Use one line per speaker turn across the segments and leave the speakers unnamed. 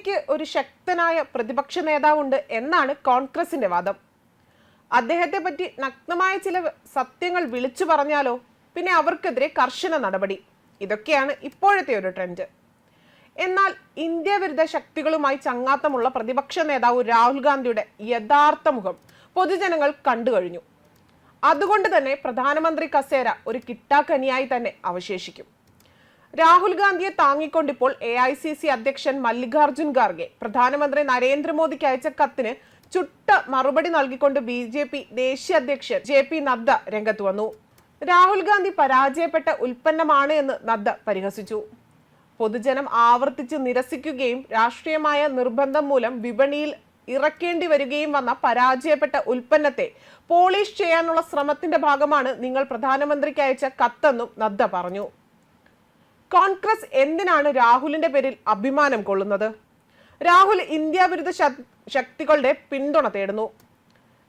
ഗാന്ധിക്ക് ഒരു ശക്തനായ പ്രതിപക്ഷ നേതാവുണ്ട് എന്നാണ് കോൺഗ്രസിന്റെ വാദം. അദ്ദേഹത്തെ പറ്റി നഗ്നമായ ചില സത്യങ്ങൾ വിളിച്ചു പറഞ്ഞാലോ? പിന്നെ അവർക്കെതിരെ കർശന നടപടി. ഇതൊക്കെയാണ് ഇപ്പോഴത്തെ ഒരു ട്രെൻഡ്. എന്നാൽ ഇന്ത്യ വിരുദ്ധ ശക്തികളുമായി ചങ്ങാത്തമുള്ള പ്രതിപക്ഷ നേതാവ് രാഹുൽ ഗാന്ധിയുടെ യഥാർത്ഥ മുഖം പൊതുജനങ്ങൾ കണ്ടു കഴിഞ്ഞു. അതുകൊണ്ട് തന്നെ പ്രധാനമന്ത്രി കസേര ഒരു കിട്ടാക്കനിയായി തന്നെ അവശേഷിക്കും. രാഹുൽ ഗാന്ധിയെ താങ്ങിക്കൊണ്ടിപ്പോൾ എ ഐ സി സി അധ്യക്ഷൻ മല്ലികാർജുൻ ഖാർഗെ പ്രധാനമന്ത്രി നരേന്ദ്രമോദിക്ക് അയച്ച കത്തിന് ചുട്ട മറുപടി നൽകിക്കൊണ്ട് ബി ജെ പി ദേശീയ അധ്യക്ഷൻ ജെ പി നദ്ദ രംഗത്ത് വന്നു. രാഹുൽ ഗാന്ധി പരാജയപ്പെട്ട ഉൽപ്പന്നമാണ് എന്ന് നദ്ദ പരിഹസിച്ചു. പൊതുജനം ആവർത്തിച്ച് നിരസിക്കുകയും രാഷ്ട്രീയമായ നിർബന്ധം മൂലം വിപണിയിൽ ഇറക്കേണ്ടി വരികയും വന്ന പരാജയപ്പെട്ട ഉൽപ്പന്നത്തെ പോളിഷ് ചെയ്യാനുള്ള ശ്രമത്തിന്റെ ഭാഗമാണ് നിങ്ങൾ പ്രധാനമന്ത്രിക്ക് അയച്ച കത്തെന്നും നദ്ദ പറഞ്ഞു. കോൺഗ്രസ് എന്തിനാണ് രാഹുലിന്റെ പേരിൽ അഭിമാനം കൊള്ളുന്നത്? രാഹുൽ ഇന്ത്യ വിരുദ്ധ ശക്തികളുടെ പിന്തുണ തേടുന്നു.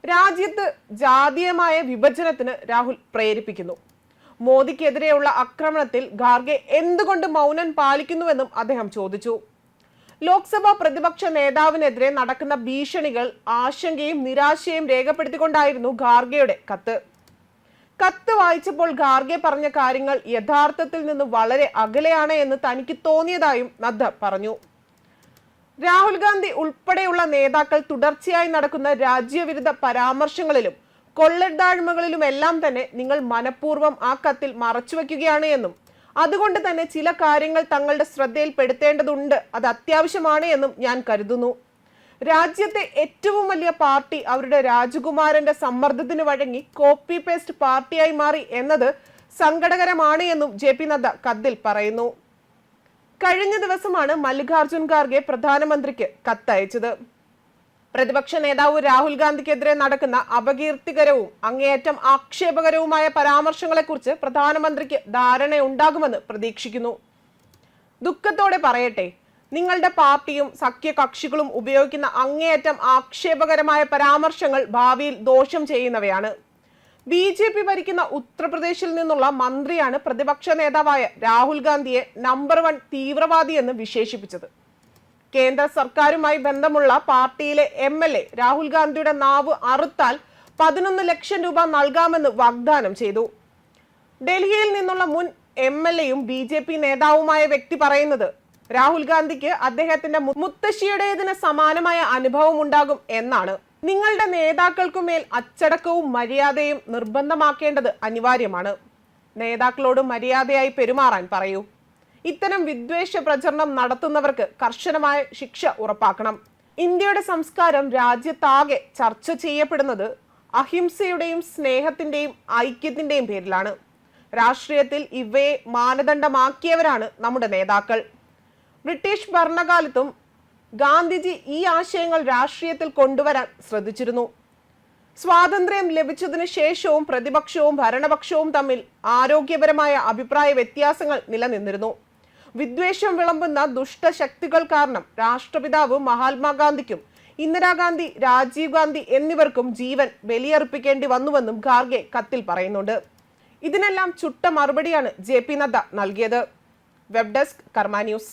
രാജ്യത്ത് ജാതീയമായ വിഭജനത്തിന് രാഹുൽ പ്രേരിപ്പിക്കുന്നു. മോദിക്കെതിരെയുള്ള ആക്രമണത്തിൽ ഖാർഗെ എന്തുകൊണ്ട് മൗനം പാലിക്കുന്നുവെന്നും അദ്ദേഹം ചോദിച്ചു. ലോക്സഭാ പ്രതിപക്ഷ നേതാവിനെതിരെ നടക്കുന്ന ഭീഷണികൾ ആശങ്കയും നിരാശയും രേഖപ്പെടുത്തിക്കൊണ്ടായിരുന്നു ഖാർഗെയുടെ കത്ത്. കത്ത് വായിച്ചപ്പോൾ ഖാർഗെ പറഞ്ഞ കാര്യങ്ങൾ യഥാർത്ഥത്തിൽ നിന്ന് വളരെ അകലെയാണ് എന്ന് തനിക്ക് തോന്നിയതായും നദ്ദ പറഞ്ഞു. രാഹുൽ ഗാന്ധി ഉൾപ്പെടെയുള്ള നേതാക്കൾ തുടർച്ചയായി നടക്കുന്ന രാജ്യവിരുദ്ധ പരാമർശങ്ങളിലും കൊള്ളത്താഴ്മകളിലും എല്ലാം തന്നെ നിങ്ങൾ മനഃപൂർവം ആ കത്തിൽ മറച്ചുവെക്കുകയാണ് എന്നും അതുകൊണ്ട് തന്നെ ചില കാര്യങ്ങൾ തങ്ങളുടെ ശ്രദ്ധയിൽപ്പെടുത്തേണ്ടതുണ്ട്. അത് അത്യാവശ്യമാണ് എന്നും ഞാൻ കരുതുന്നു. രാജ്യത്തെ ഏറ്റവും വലിയ പാർട്ടി അവരുടെ രാജകുമാരന്റെ സമ്മർദ്ദത്തിന് വഴങ്ങി കോപ്പി പേസ്റ്റ് പാർട്ടിയായി മാറി എന്നത് സങ്കടകരമാണ് എന്നും ജെ പി നദ്ദ കത്തിൽ പറയുന്നു. കഴിഞ്ഞ ദിവസമാണ് മല്ലികാർജുൻ ഖാർഗെ പ്രധാനമന്ത്രിക്ക് കത്തയച്ചത്. പ്രതിപക്ഷ നേതാവ് രാഹുൽ ഗാന്ധിക്കെതിരെ നടക്കുന്ന അപകീർത്തികരവും അങ്ങേയറ്റം ആക്ഷേപകരവുമായ പരാമർശങ്ങളെക്കുറിച്ച് പ്രധാനമന്ത്രിക്ക് ധാരണയുണ്ടാകുമെന്ന് പ്രതീക്ഷിക്കുന്നു. ദുഃഖത്തോടെ പറയട്ടെ നിങ്ങളുടെ പാർട്ടിയും സഖ്യകക്ഷികളും ഉപയോഗിക്കുന്ന അങ്ങേയറ്റം ആക്ഷേപകരമായ പരാമർശങ്ങൾ ഭാവിയിൽ ദോഷം ചെയ്യുന്നവയാണ്. ബി ജെ പി ഭരിക്കുന്ന ഉത്തർപ്രദേശിൽ നിന്നുള്ള മന്ത്രിയാണ് പ്രതിപക്ഷ നേതാവായ രാഹുൽ ഗാന്ധിയെ നമ്പർ വൺ തീവ്രവാദി എന്ന് വിശേഷിപ്പിച്ചത്. കേന്ദ്ര സർക്കാരുമായി ബന്ധമുള്ള പാർട്ടിയിലെ എം എൽ എ രാഹുൽ ഗാന്ധിയുടെ നാവ് അറുത്താൽ പതിനൊന്ന് ലക്ഷം രൂപ നൽകാമെന്ന് വാഗ്ദാനം ചെയ്തു. ഡൽഹിയിൽ നിന്നുള്ള മുൻ എം എൽ എയും ബി ജെ പി നേതാവുമായ വ്യക്തി പറയുന്നത് രാഹുൽ ഗാന്ധിക്ക് അദ്ദേഹത്തിന്റെ മുത്തശ്ശിയുടേതിന് സമാനമായ അനുഭവം ഉണ്ടാകും എന്നാണ് നിങ്ങളുടെ നേതാക്കൾക്കുമേൽ അച്ചടക്കവും മര്യാദയും നിർബന്ധമാക്കേണ്ടത് അനിവാര്യമാണ്. നേതാക്കളോട് മര്യാദയായി പെരുമാറാൻ പറയൂ. ഇത്തരം വിദ്വേഷ പ്രചരണം നടത്തുന്നവർക്ക് കർശനമായ ശിക്ഷ ഉറപ്പാക്കണം. ഇന്ത്യയുടെ സംസ്കാരം രാജ്യത്താകെ ചർച്ച ചെയ്യപ്പെടുന്നത് അഹിംസയുടെയും സ്നേഹത്തിന്റെയും ഐക്യത്തിന്റെയും പേരിലാണ്. രാഷ്ട്രീയത്തിൽ ഇവയെ മാനദണ്ഡമാക്കിയവരാണ് നമ്മുടെ നേതാക്കൾ. ബ്രിട്ടീഷ് ഭരണകാലത്തും ഗാന്ധിജി ഈ ആശയങ്ങൾ രാഷ്ട്രീയത്തിൽ കൊണ്ടുവരാൻ ശ്രദ്ധിച്ചിരുന്നു. സ്വാതന്ത്ര്യം ലഭിച്ചതിനു ശേഷവും പ്രതിപക്ഷവും ഭരണപക്ഷവും തമ്മിൽ ആരോഗ്യപരമായ അഭിപ്രായ വ്യത്യാസങ്ങൾ നിലനിന്നിരുന്നു. വിദ്വേഷം വിളമ്പുന്ന ദുഷ്ടശക്തികൾ കാരണം രാഷ്ട്രപിതാവ് മഹാത്മാഗാന്ധിക്കും ഇന്ദിരാഗാന്ധി രാജീവ് ഗാന്ധി എന്നിവർക്കും ജീവൻ ബലിയർപ്പിക്കേണ്ടി വന്നുവെന്നും ഖാർഗെ കത്തിൽ പറയുന്നുണ്ട്. ഇതിനെല്ലാം ചുട്ട മറുപടിയാണ് ജെ പി നദ്ദ നൽകിയത്. Web desk Karma news.